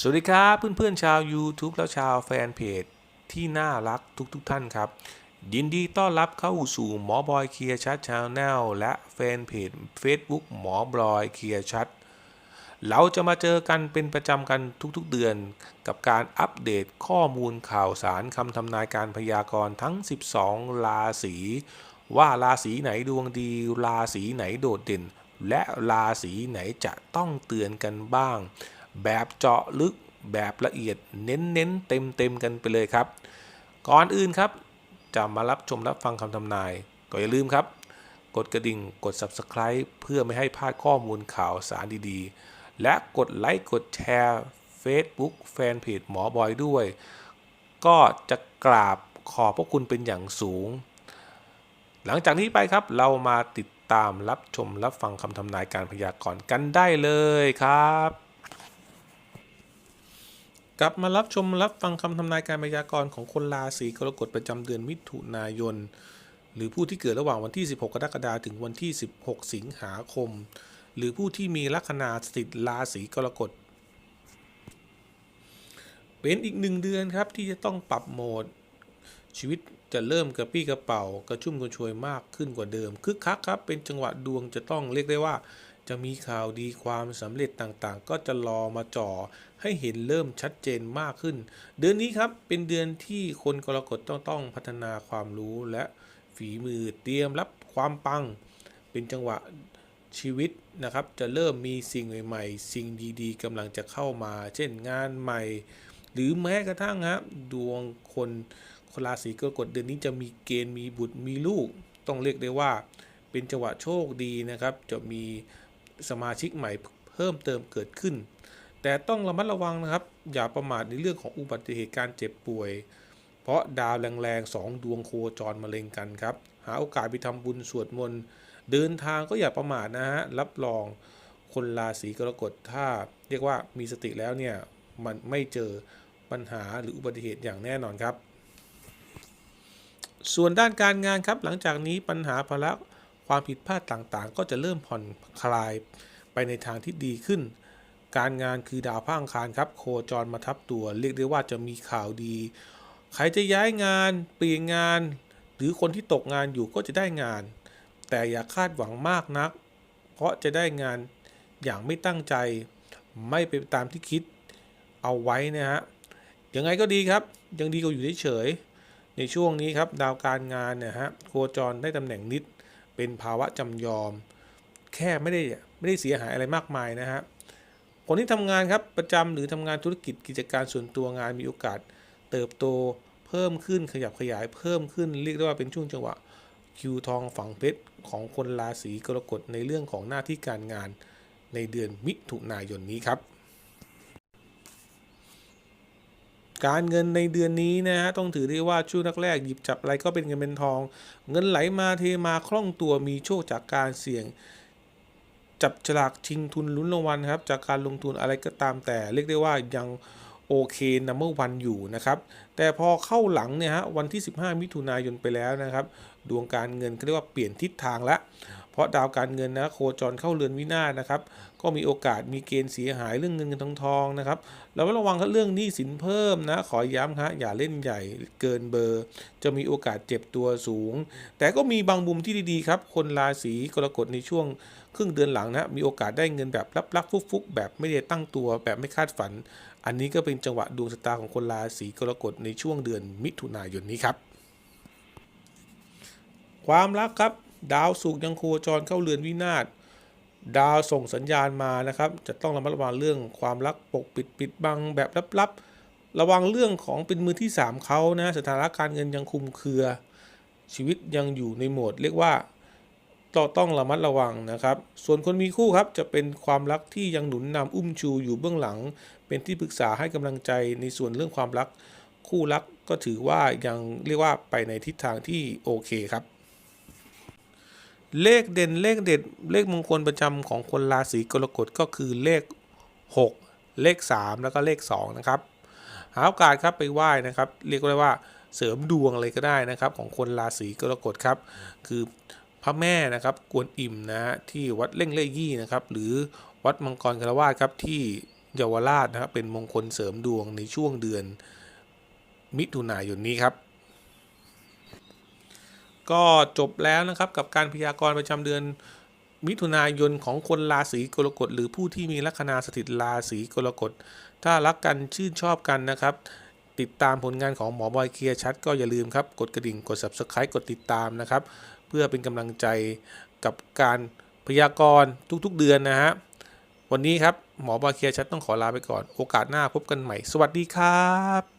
สวัสดีครับเพื่อนๆชาว YouTube และชาวแฟนเพจที่น่ารักทุกๆทท่านครับ ยินดีต้อนรับเข้าสู่หมอบอยเคลียร์ชัดชาแนลและแฟนเพจ Facebook หมอบอยเคลียร์ชัดเราจะมาเจอกันเป็นประจำกันทุกๆเดือน กับการอัปเดตข้อมูลข่าวสารคำทำนายการพยากรณ์ทั้ง 12 ราศีว่าราศีไหนดวงดี ราศีไหนโดดเด่น และราศีไหนจะต้องเตือนกันบ้าง แบบเจาะลึกแบบละเอียดเน้นๆเต็มๆกันไปเลยครับ ก่อนอื่นครับ จะมารับชมรับฟังคำทำนาย ก็อย่าลืมครับ กดกระดิ่งกด Subscribe เพื่อไม่ให้พลาดข้อมูลข่าวสารดีๆ และกดไลค์กดแชร์ Facebook แฟนเพจหมอบอยด้วย ก็จะกราบขอบพระคุณเป็นอย่างสูง หลังจากนี้ไปครับเรามาติดตามรับชมรับฟังคำทำนายการพยากรณ์กันได้เลยครับ กลับมารับชมรับฟังคำทำนายการพยากรณ์ของคนราศีกรกฎประจำเดือนมิถุนายน หรือผู้ที่เกิดระหว่างวันที่ 16 กรกฎาคมถึงวันที่ 16 สิงหาคม หรือผู้ที่มีลัคนาสถิตราศีกรกฎ เป็นอีกหนึ่งเดือนครับที่จะต้องปรับโหมด ชีวิตจะเริ่มกระปี้กระเป๋ากระชุ่มกระชวยมากขึ้นกว่าเดิมคึกคักครับ เป็นจังหวะดวงจะต้องเรียกได้ว่า จะมีข่าวดีความสำเร็จต่างๆ ก็จะรอมาจ่อ ให้เห็นเริ่มชัดเจนมากขึ้น เดือนนี้ครับเป็นเดือนที่คนกรกฎต้องต้องพัฒนาความรู้และฝีมือเตรียมรับความปัง เป็นจังหวะชีวิตนะครับ จะเริ่มมีสิ่งใหม่ๆ สิ่งดีๆกำลังจะเข้ามา เช่นงานใหม่ หรือแม้กระทั่งครับดวงคนคนราศีกรกฎเดือนนี้จะมีเกณฑ์มีบุตรมีลูก ต้องเรียกได้ว่า เป็นจังหวะโชคดีนะครับ จะมีสมาชิกใหม่เพิ่มเติมเกิดขึ้น แต่ต้องระมัดระวังนะครับ อย่าประมาทในเรื่องของอุบัติเหตุการเจ็บป่วย เพราะดาวแรงๆสองดวงโคจรมาเล็งกันครับ หาโอกาสไปทำบุญสวดมนต์เดินทางก็อย่าประมาทนะฮะรับรองคนราศีกรกฎถ้า เรียกว่ามีสติแล้วเนี่ยมันไม่เจอปัญหาหรืออุบัติเหตุอย่างแน่นอนครับ ส่วนด้านการงานครับหลังจากนี้ปัญหาภาระความผิดพลาดต่างๆ ก็จะเริ่มผ่อนคลายไปในทางที่ดีขึ้น การงานคือดาวพระอังคารครับ โคจรมาทับตัว เรียกได้ว่าจะมีข่าวดี ใครจะย้ายงานเปลี่ยนงาน หรือคนที่ตกงานอยู่ก็จะได้งาน แต่อย่าคาดหวังมากนัก เพราะจะได้งานอย่างไม่ตั้งใจ ไม่เป็นตามที่คิดเอาไว้นะฮะยังไงก็ดีครับ ยังดีกว่าอยู่เฉยในช่วงนี้ครับดาวการงานเนี่ยฮะโคจรได้ตำแหน่งนิด เป็นภาวะจำยอม แค่ไม่ได้ไม่ได้เสียหายอะไรมากมายนะฮะ คนที่ทำงานครับประจำหรือทำงานธุรกิจกิจการส่วนตัวงานมีโอกาส เติบโตเพิ่มขึ้นขยับขยายเพิ่มขึ้นเรียกได้ว่าเป็นช่วงจังหวะคิวทองฝังเพชรของคนราศีกรกฎในเรื่องของหน้าที่การงานในเดือนมิถุนายนนี้ครับ การเงินในเดือนนี้นะฮะต้องถือได้ว่าช่วงแรกๆหยิบจับอะไรก็เป็นเงินเป็นทอง เงินไหลมาเทมาคล่องตัวมีโชคจากการเสี่ยง จับฉลากชิงทุนลุ้นรางวัลครับ จากการลงทุนอะไรก็ตามแต่เรียกได้ว่ายังโอเคนัมเบอร์วันอยู่นะครับ แต่พอเข้าหลังเนี่ยฮะวันที่ 15 มิถุนายนไปแล้วนะครับ ดวงการเงินก็เรียกว่าเปลี่ยนทิศทางแล้ว เพราะดาวการเงินนะโคจรเข้าเรือนวินาศนะครับ ก็มีโอกาสมีเกณฑ์เสียหายเรื่องเงินเงินทองทองนะครับแล้วระวังเรื่องหนี้สินเพิ่มนะ ขอย้ำครอย่าเล่นใหญ่เกินเบอร์ จะมีโอกาสเจ็บตัวสูง แต่ก็มีบางมุมที่ดีๆครับ คนราศีกรกฎในช่วงครึ่งเดือนหลังนะมีโอกาสได้เงินแบบลับๆฟุกๆ แบบไม่ได้ตั้งตัวแบบไม่คาดฝัน อันนี้ก็เป็นจังหวะดวงชะตาของคนราศีกรกฎในช่วงเดือนมิถุนายนนี้ครับ ความรักครับ ดาวสุกยังโคจรเข้าเรือนวินาศดาวส่งสัญญาณมานะครับ จะต้องระมัดระวังเรื่องความรักปกปิดปิดบังแบบลับๆ ระวังเรื่องของเป็นมือที่ 3เขานะสถานะการเงินยังคุมเครือ ชีวิตยังอยู่ในโหมด เรียกว่าต้องต้องระมัดระวังนะครับ ส่วนคนมีคู่ครับจะเป็นความรักที่ยังหนุนนำอุ้มชูอยู่เบื้องหลัง เป็นที่ปรึกษาให้กำลังใจในส่วนเรื่องความรักคู่รักก็ถือว่ายังเรียกว่าไปในทิศทางที่โอเคครับ เลขเด่นเลขเด็ดเลขมงคลประจำของคนราศีกรกฎก็คือเลข 6 เลข 3 แล้วก็เลข 2 นะครับ หาโอกาสครับไปไหว้นะครับ เรียกได้ว่าเสริมดวงอะไรก็ได้นะครับ ของคนราศีกรกฎครับ คือพระแม่นะครับกวนอิ่มนะฮะที่วัดเล่งเล่ยี่นะครับ หรือวัดมังกรคารวาสครับที่เยาวราชนะครับเป็นมงคลเสริมดวงในช่วงเดือนมิถุนายนนี้ครับ ก็จบแล้วนะครับกับการพยากรณ์ประจำเดือนมิถุนายนของคนราศีกรกฎหรือผู้ที่มีลัคนาสถิตราศีกรกฎ ถ้ารักกันชื่นชอบกันนะครับ ติดตามผลงานของหมอบอยเคลียร์ชัดก็อย่าลืมครับ กดกระดิ่งกด subscribe กดติดตามนะครับ เพื่อเป็นกำลังใจกับการพยากรณ์ทุกๆเดือนนะฮะวันนี้ครับหมอบอยเคลียร์ชัดต้องขอลาไปก่อน โอกาสหน้าพบกันใหม่ สวัสดีครับ